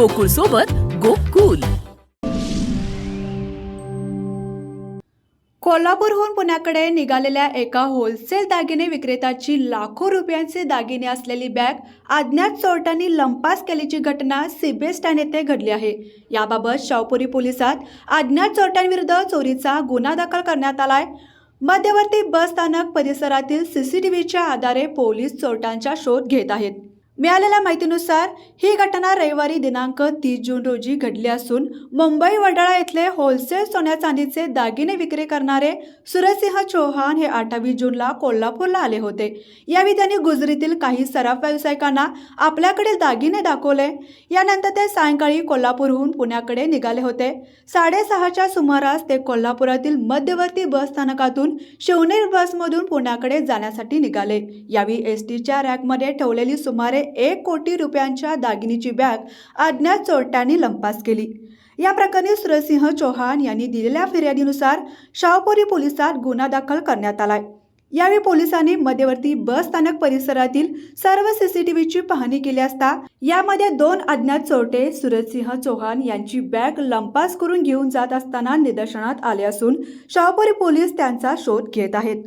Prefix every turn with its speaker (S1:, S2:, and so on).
S1: गोकुळ सोबत गोकुल.
S2: कोल्हापूरहून पुण्याकडे निघालेल्या एका होलसेल दागिने विक्रेत्याची लाखो रुपयांचे दागिने असलेली बॅग अज्ञात चोरट्यांनी लंपास केल्याची घटना सीबीएस ठाणे येथे घडली आहे. याबाबत शावपुरी पोलिसात अज्ञात चोरट्यांविरुद्ध चोरीचा गुन्हा दाखल करण्यात आलाय. मध्यवर्ती बस स्थानक परिसरातील सीसीटीव्हीच्या आधारे पोलीस चोरट्यांचा शोध घेत आहेत. मिळालेल्या माहितीनुसार ही घटना रविवारी दिनांक तीस जून रोजी घडली असून मुंबई वडाळा येथले होलसेल सोन्या चांदीचे दागिने विक्री करणारे सुरसिंह चौहान हे अठ्ठावीस जूनला कोल्हापूरला आले होते. यावेळी त्यांनी गुजरीतील काही सराफ व्यावसायिकांना आपल्याकडील दागिने दाखवले. यानंतर ते सायंकाळी कोल्हापूरहून पुण्याकडे निघाले होते. साडेसहाच्या सुमारास ते कोल्हापुरातील मध्यवर्ती बस स्थानकातून शिवनेर बसमधून पुण्याकडे जाण्यासाठी निघाले. यावेळी एस टीच्या रॅकमध्ये ठेवलेली सुमारे एक कोटी रुपयांच्या दागिनीची बॅग अज्ञात चोरट्यांनी लंपास केली. या प्रकरणी सुरजसिंह चौहान यांनी दिलेल्या फिर्यादीनुसार शाहपुरी पोलिसात गुन्हा दाखल करण्यात आलाय. यावेळी पोलिसांनी मध्यवर्ती बस स्थानक परिसरातील सर्व सीसीटीव्हीची पाहणी केली असता यामध्ये दोन अज्ञात चोरटे सुरजसिंह चौहान यांची बॅग लंपास करून घेऊन जात असताना निदर्शनात आले असून शाहपुरी पोलीस त्यांचा शोध घेत आहेत.